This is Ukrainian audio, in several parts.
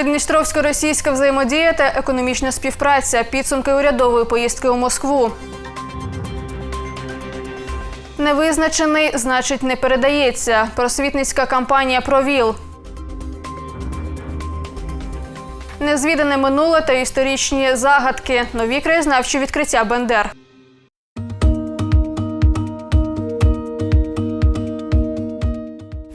Придністровсько-російська взаємодія та економічна співпраця. Підсумки урядової поїздки у Москву. Невизначений, значить, не передається. Просвітницька кампанія «Провіл». Незвідане минуле та історичні загадки. Нові краєзнавчі відкриття Бендер.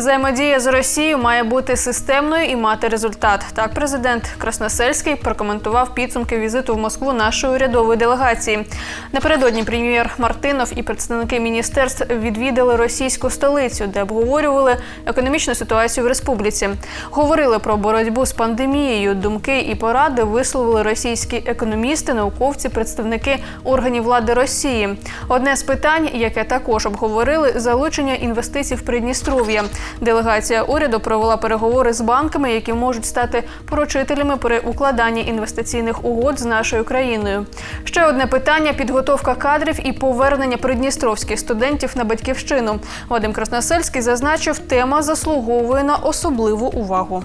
Взаємодія з Росією має бути системною і мати результат. Так, президент Красносельський прокоментував підсумки візиту в Москву нашої урядової делегації. Напередодні прем'єр Мартинов і представники міністерств відвідали російську столицю, де обговорювали економічну ситуацію в республіці. Говорили про боротьбу з пандемією. Думки і поради висловили російські економісти, науковці, представники органів влади Росії. Одне з питань, яке також обговорили, залучення інвестицій в Придністров'я. Делегація уряду провела переговори з банками, які можуть стати поручителями при укладанні інвестиційних угод з нашою країною. Ще одне питання: підготовка кадрів і повернення придністровських студентів на батьківщину. Вадим Красносельський зазначив, тема заслуговує на особливу увагу.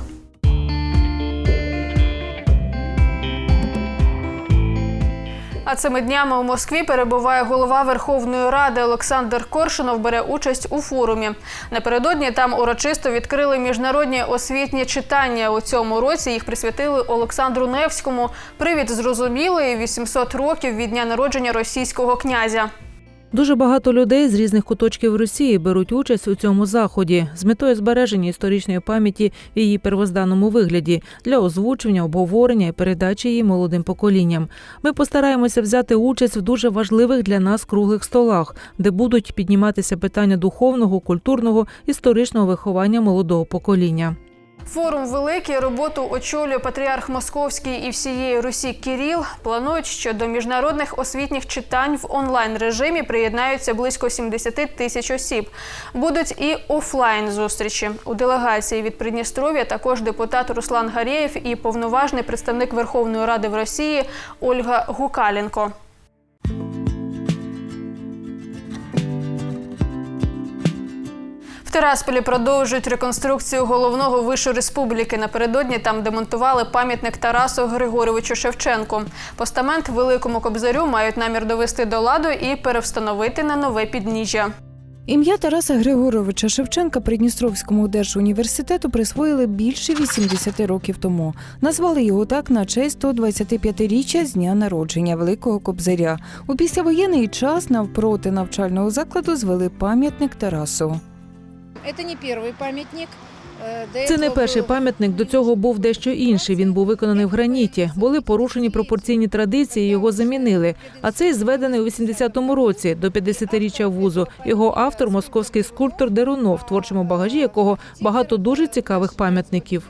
А цими днями у Москві перебуває голова Верховної Ради Олександр Коршунов. Бере участь у форумі. Напередодні там урочисто відкрили міжнародні освітні читання. У цьому році їх присвятили Олександру Невському. Привід зрозумілий 800 років від дня народження російського князя. Дуже багато людей з різних куточків Росії беруть участь у цьому заході з метою збереження історичної пам'яті в її первозданному вигляді для озвучення, обговорення і передачі її молодим поколінням. Ми постараємося взяти участь в дуже важливих для нас круглих столах, де будуть підніматися питання духовного, культурного, історичного виховання молодого покоління. Форум великий роботу очолює патріарх Московський і всієї Русі Кіріл. Планують, що до міжнародних освітніх читань в онлайн режимі приєднаються близько 70 тисяч осіб. Будуть і офлайн зустрічі у делегації від Придністров'я. Також депутат Руслан Гарєєв і повноважний представник Верховної Ради в Росії Ольга Гукаленко. В Тирасполі продовжують реконструкцію головного вишу республіки. Напередодні там демонтували пам'ятник Тарасу Григоровичу Шевченку. Постамент великому кобзарю мають намір довести до ладу і перевстановити на нове підніжжя. Ім'я Тараса Григоровича Шевченка Придністровському держуніверситету присвоїли більше 80 років тому. Назвали його так на честь 125-річчя з дня народження Великого Кобзаря. У післявоєнний час навпроти навчального закладу звели пам'ятник Тарасу. Це не перший пам'ятник. До цього був дещо інший. Він був виконаний в граніті. Були порушені пропорційні традиції. Його замінили. А цей зведений у 80-му році до 50-річчя вузу. Його автор московський скульптор Дерунов, в творчому багажі якого багато дуже цікавих пам'ятників.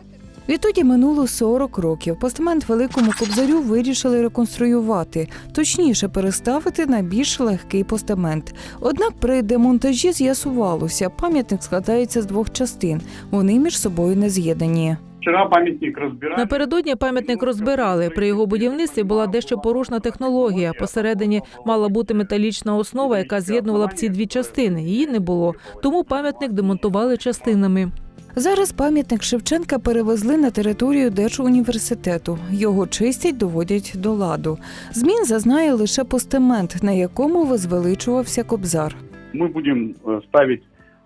Відтоді минуло 40 років. Постамент Великому Кобзарю вирішили реконструювати, точніше переставити на більш легкий постамент. Однак при демонтажі з'ясувалося, пам'ятник складається з двох частин. Вони між собою не з'єднані. Вчора пам'ятник розбирали. Напередодні пам'ятник розбирали. При його будівництві була дещо порушна технологія. Посередині мала бути металічна основа, яка з'єднувала б ці дві частини. Її не було. Тому пам'ятник демонтували частинами. Зараз пам'ятник Шевченка перевезли на територію Держуніверситету. Його чистять, доводять до ладу. Змін зазнає лише постамент, на якому возвеличувався кобзар. Ми будемо е, ставити.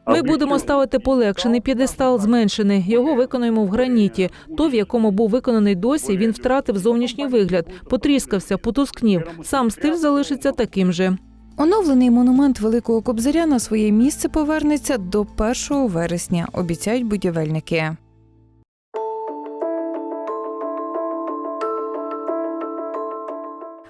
Ми будемо ставити полегшений п'єдестал зменшений. Його виконуємо в граніті. То, в якому був виконаний досі, він втратив зовнішній вигляд, потріскався, потускнів. Сам стиль залишиться таким же. Оновлений монумент Великого Кобзаря на своє місце повернеться до 1 вересня, обіцяють будівельники.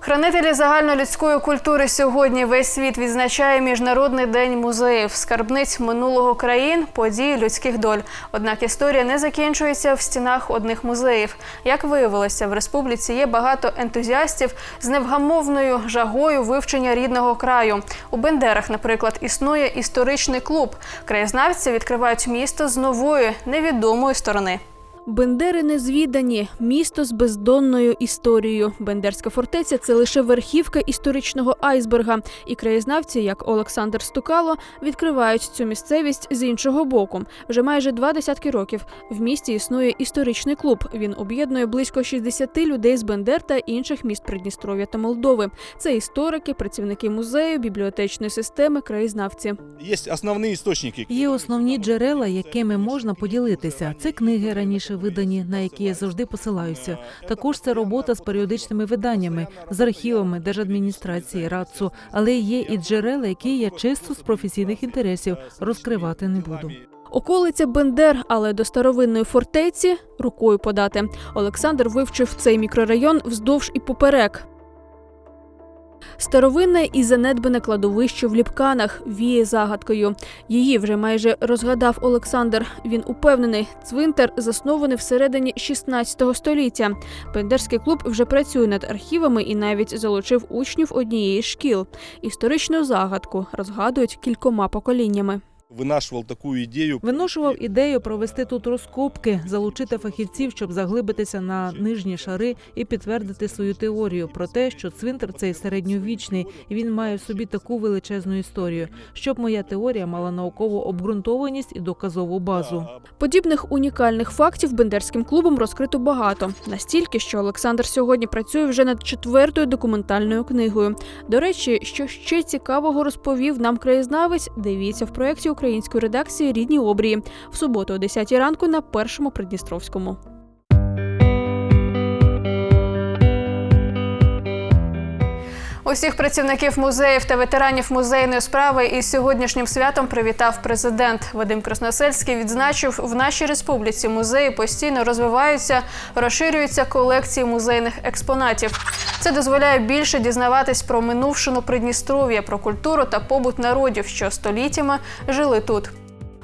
Хранителі загальнолюдської культури сьогодні весь світ відзначає Міжнародний день музеїв, скарбниць минулого країн, подій людських доль. Однак історія не закінчується в стінах одних музеїв. Як виявилося, в республіці є багато ентузіастів з невгамовною жагою вивчення рідного краю. У Бендерах, наприклад, існує історичний клуб. Краєзнавці відкривають місто з нової невідомої сторони. Бендери незвідані, місто з бездонною історією. Бендерська фортеця це лише верхівка історичного айсберга, і краєзнавці, як Олександр Стукало, відкривають цю місцевість з іншого боку. Вже майже два десятки років в місті існує історичний клуб. Він об'єднує близько 60 людей з Бендер та інших міст Придністров'я та Молдови. Це історики, працівники музею, бібліотечної системи, краєзнавці. Есть основные источники. Є основні джерела, якими можна поділитися. Це книги раніше видані, на які я завжди посилаюся. Також це робота з періодичними виданнями, з архівами держадміністрації, РАЦУ, але є і джерела, які я чисто з професійних інтересів розкривати не буду. Околиця Бендер, але до старовинної фортеці рукою подати. Олександр вивчив цей мікрорайон вздовж і поперек. Старовинне і занедбане кладовище в Ліпканах віє загадкою. Її вже майже розгадав Олександр. Він упевнений, цвинтар заснований всередині 16 століття. Бендерський клуб вже працює над архівами і навіть залучив учнів однієї з шкіл. Історичну загадку розгадують кількома поколіннями. Вынашивал такую идею. Виношував ідею провести тут розкопки, залучити фахівців, щоб заглибитися на нижні шари і підтвердити свою теорію про те, що цвинтар цей середньовічний, і він має в собі таку величезну історію, щоб моя теорія мала наукову обґрунтованість і доказову базу. Подібних унікальних фактів бендерським клубом розкрито багато. Настільки, що Олександр сьогодні працює вже над четвертою документальною книгою. До речі, що ще цікавого розповів нам краєзнавець, дивіться в проєкті української редакції Рідні обрії в суботу о 10 ранку на першому Придністровському. Усіх працівників музеїв та ветеранів музейної справи із сьогоднішнім святом привітав президент Вадим Красносельський. Відзначив, в нашій республіці музеї постійно розвиваються, розширюються колекції музейних експонатів. Це дозволяє більше дізнаватись про минувшину Придністров'я, про культуру та побут народів, що століттями жили тут.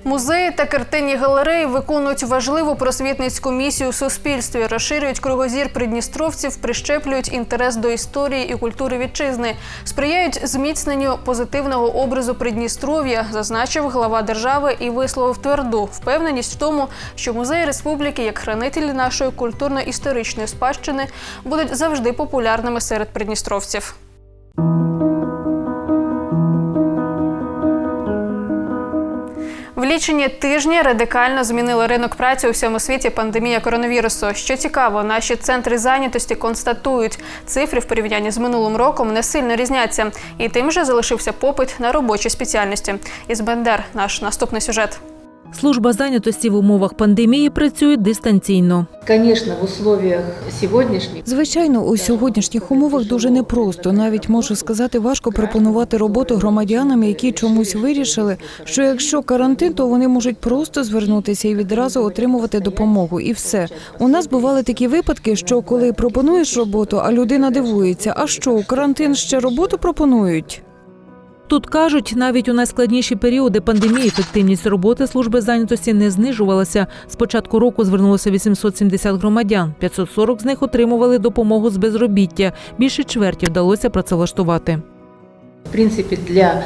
Музеї та картинні галереї виконують важливу просвітницьку місію в суспільстві, розширюють кругозір придністровців, прищеплюють інтерес до історії і культури вітчизни, сприяють зміцненню позитивного образу Придністров'я, зазначив глава держави і висловив тверду впевненість в тому, що музеї республіки, як хранителі нашої культурно-історичної спадщини, будуть завжди популярними серед придністровців. Лічені тижні радикально змінили ринок праці у всьому світі пандемія коронавірусу. Що цікаво, наші центри зайнятості констатують, цифри в порівнянні з минулим роком не сильно різняться, і тим же залишився попит на робочі спеціальності. Із Бендер наш наступний сюжет. Служба зайнятості в умовах пандемії працює дистанційно. Конечно, в условиях сегодняшних Звичайно, у сьогоднішніх умовах дуже непросто. Навіть можу сказати, важко пропонувати роботу громадянам, які чомусь вирішили, що якщо карантин, то вони можуть просто звернутися і відразу отримувати допомогу. І все у нас бували такі випадки, що коли пропонуєш роботу, а людина дивується, а що карантин ще роботу пропонують? Тут кажуть, навіть у найскладніші періоди пандемії ефективність роботи служби зайнятості не знижувалася. З початку року звернулося 870 громадян. 540 з них отримували допомогу з безробіття. Більше чверті вдалося працевлаштувати. в принципе, для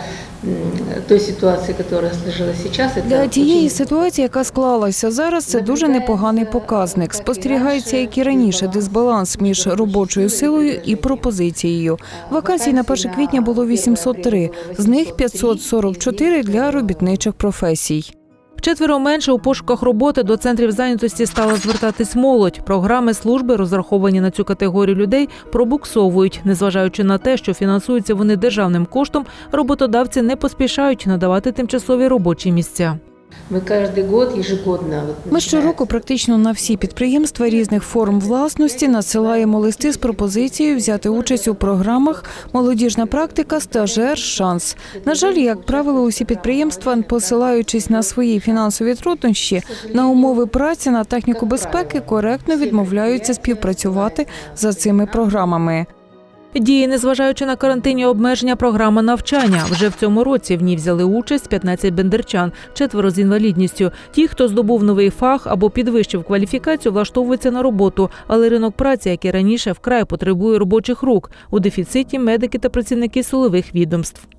той ситуації, яка сложилась зараз, Для тієї ситуації, яка склалася зараз, це дуже непоганий показник. Спостерігається, як і раніше, дисбаланс між робочою силою і пропозицією. Вакансій на 1 квітня було 803, з них 544 для робітничих професій. Вчетверо менше у пошуках роботи до центрів зайнятості стала звертатись молодь. Програми служби, розраховані на цю категорію людей, пробуксовують. Незважаючи на те, що фінансуються вони державним коштом, роботодавці не поспішають надавати тимчасові робочі місця. Мы каждый год ежегодно Ми щороку практично на всі підприємства різних форм власності надсилаємо листи з пропозицією взяти участь у програмах Молодіжна практика, стажер, шанс. На жаль, як правило, усі підприємства, посилаючись на свої фінансові труднощі, на умови праці, на техніку безпеки, коректно відмовляються співпрацювати за цими програмами. Діє, незважаючи на карантинні обмеження, програма навчання. Вже в цьому році в ній взяли участь 15 бендерчан, четверо з інвалідністю. Ті, хто здобув новий фах або підвищив кваліфікацію, влаштовуються на роботу. Але ринок праці, як і раніше, вкрай потребує робочих рук. У дефіциті медики та працівники силових відомств.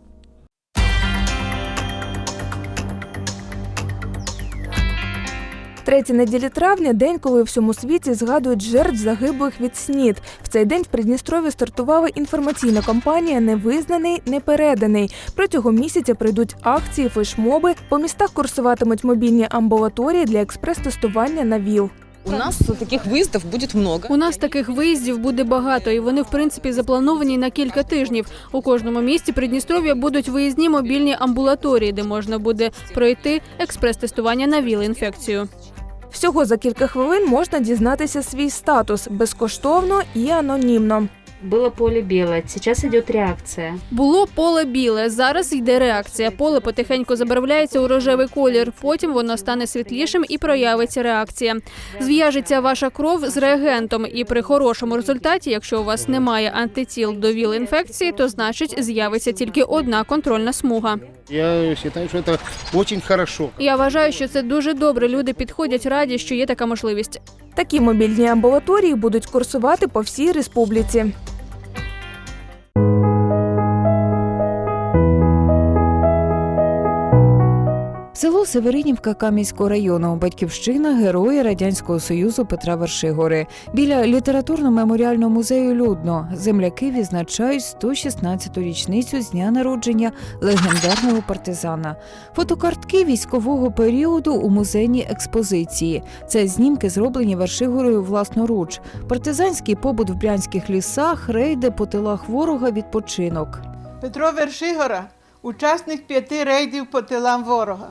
Третя неділя травня день, коли у всьому світі згадують жертв загиблих від СНІД. В цей день в Придністрові стартувала інформаційна кампанія Невизнаний, непереданий. Протягом місяця прийдуть акції, флешмоби. По містах курсуватимуть мобільні амбулаторії для експрес-тестування на ВІЛ. У нас таких выездов будет много. У нас таких виїздів буде багато, і вони в принципі заплановані на кілька тижнів. У кожному місті Придністров'я будуть виїзні мобільні амбулаторії, де можна буде пройти експрес-тестування на ВІЛ-інфекцію. Всього за кілька хвилин можна дізнатися свій статус безкоштовно і анонімно. Было поле белое, сейчас идет реакция. Було поле біле. Зараз йде реакція. Поле потихеньку забарвляється у рожевий колір. Потім воно стане світлішим і проявиться реакція. Зв'яжеться ваша кров з реагентом, і при хорошому результаті, якщо у вас немає антитіл до ВІЛ-інфекції, то значить з'явиться тільки одна контрольна смуга. Я считаю, что это очень хорошо. Я вважаю, що це дуже добре. Люди підходять раді, що є така можливість. Такі мобільні амбулаторії будуть курсувати по всій республіці. Село Северинівка Кам'янського району, батьківщина герої Радянського Союзу Петра Вершигори. Біля літературно-меморіального музею Людно земляки відзначають 116-ту річницю з дня народження легендарного партизана. Фотокартки військового періоду у музейній експозиції. Це знімки зроблені Вершигорою власноруч. Партизанський побут в брянських лісах, рейди по тилах ворога, відпочинок. Петро Вершигора учасник п'яти рейдів по тилам ворога.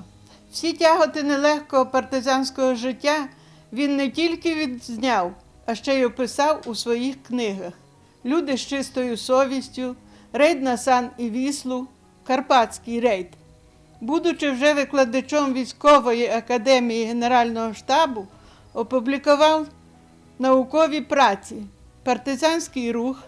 Всі тяготи нелегкого партизанського життя він не тільки відзняв, а ще й описав у своїх книгах. Люди з чистою совістю, рейд на Сан і Віслу, Карпатський рейд. Будучи вже викладачом військової академії Генерального штабу, опублікував наукові праці Партизанський рух,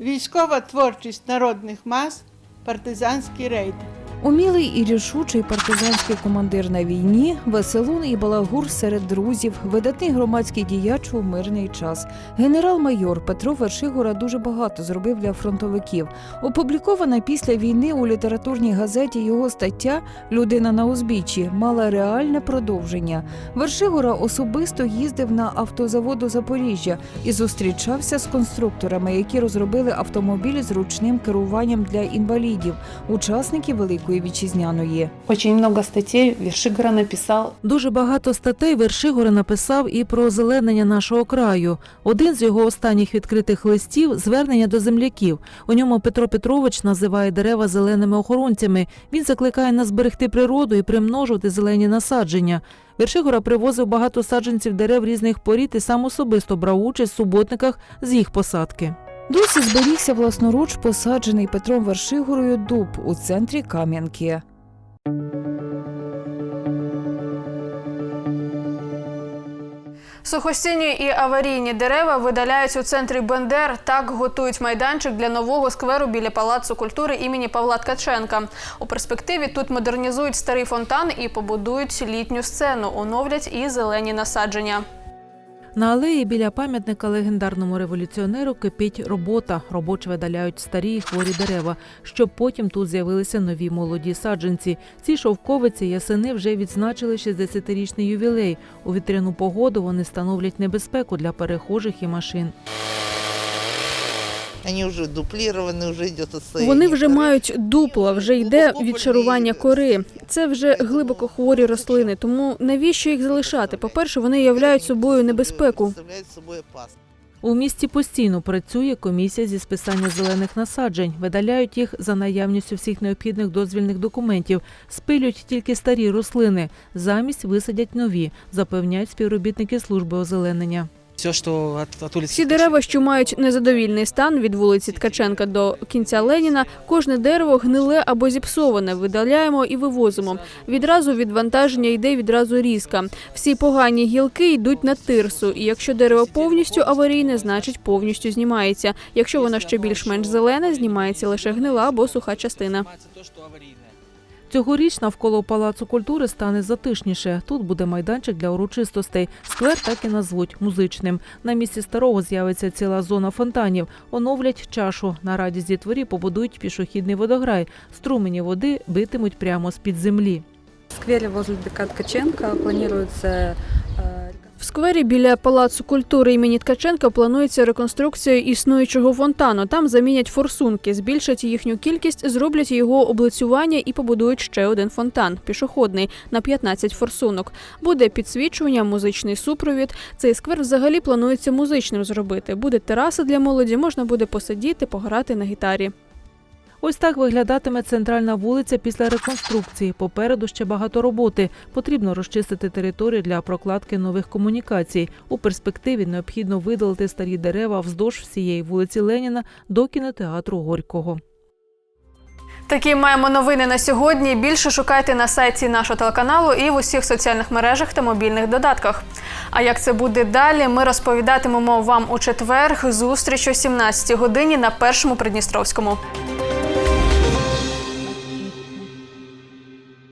військова творчість народних мас, партизанський рейд. Умілий і рішучий партизанський командир на війні, веселун і балагур серед друзів, видатний громадський діяч у мирний час. Генерал-майор Петро Вершигора дуже багато зробив для фронтовиків. Опублікована після війни у літературній газеті його стаття Людина на узбіччі мала реальне продовження. Вершигора особисто їздив на автозавод у Запоріжжя і зустрічався з конструкторами, які розробили автомобіль з ручним керуванням для інвалідів, учасників Великої вітчизняної. Очень много статей Вершигора написал Дуже багато статей Вершигора написав і про озеленення нашого краю. Один з його останніх відкритих листів звернення до земляків. У ньому Петро Петрович називає дерева зеленими охоронцями. Він закликає нас зберегти природу і примножувати зелені насадження. Вершигора привозив багато саджанців дерев різних порід і сам особисто брав участь в суботниках з їх посадки. Досі зберігся власноруч посаджений Петром Вершигорою дуб у центрі Кам'янки. Сухостійні і аварійні дерева видаляють у центрі Бендер. Так готують майданчик для нового скверу біля палацу культури імені Павла Ткаченка. У перспективі тут модернізують старий фонтан і побудують літню сцену, оновлять і зелені насадження. На алеї біля пам'ятника легендарному революціонеру кипить робота. Робочі видаляють старі і хворі дерева, щоб потім тут з'явилися нові молоді саджанці. Ці шовковиці ясени вже відзначили 60-річний ювілей. У вітряну погоду вони становлять небезпеку для перехожих і машин. Они уже дуплированы, уже идет отстояние. Вони вже мають дупла, вже йде відчарування кори. Це вже глибоко хворі рослини. Тому навіщо їх залишати? По-перше, вони являють собою небезпеку. У місті постійно працює комісія зі списання зелених насаджень. Видаляють їх за наявністю всіх необхідних дозвільних документів. Спилюють тільки старі рослини. Замість висадять нові, запевняють співробітники служби озеленення. Всі дерева, що мають незадовільний стан від вулиці Ткаченка до кінця Леніна, кожне дерево гниле або зіпсоване. Видаляємо і вивозимо. Відразу відвантаження йде відразу різка. Всі погані гілки йдуть на тирсу. І якщо дерево повністю аварійне, значить повністю знімається. Якщо воно ще більш-менш зелене, знімається лише гнила або суха частина. Цьогоріч навколо палацу культури стане затишніше. Тут буде майданчик для урочистостей. Сквер так і назвуть музичним. На місці старого з'явиться ціла зона фонтанів. Оновлять чашу. На раді з дітворі побудують пішохідний водограй. Струмені води битимуть прямо з під землі. В сквере возле ДК Ткаченко планируется В сквері біля Палацу культури імені Ткаченка планується реконструкція існуючого фонтану. Там замінять форсунки, збільшать їхню кількість, зроблять його облицювання і побудують ще один фонтан пішохідний на 15 форсунок. Буде підсвічування, музичний супровід. Цей сквер взагалі планується музичним зробити. Буде тераса для молоді, можна буде посидіти, пограти на гітарі. Ось так виглядатиме центральна вулиця після реконструкції. Попереду ще багато роботи. Потрібно розчистити територію для прокладки нових комунікацій. У перспективі необхідно видалити старі дерева вздовж всієї вулиці Леніна до кінотеатру Горького. Такі маємо новини на сьогодні. Більше шукайте на сайті нашого телеканалу і в усіх соціальних мережах та мобільних додатках. А як це буде далі, ми розповідатимемо вам у четвер. Зустріч о 17 годині на першому Придністровському.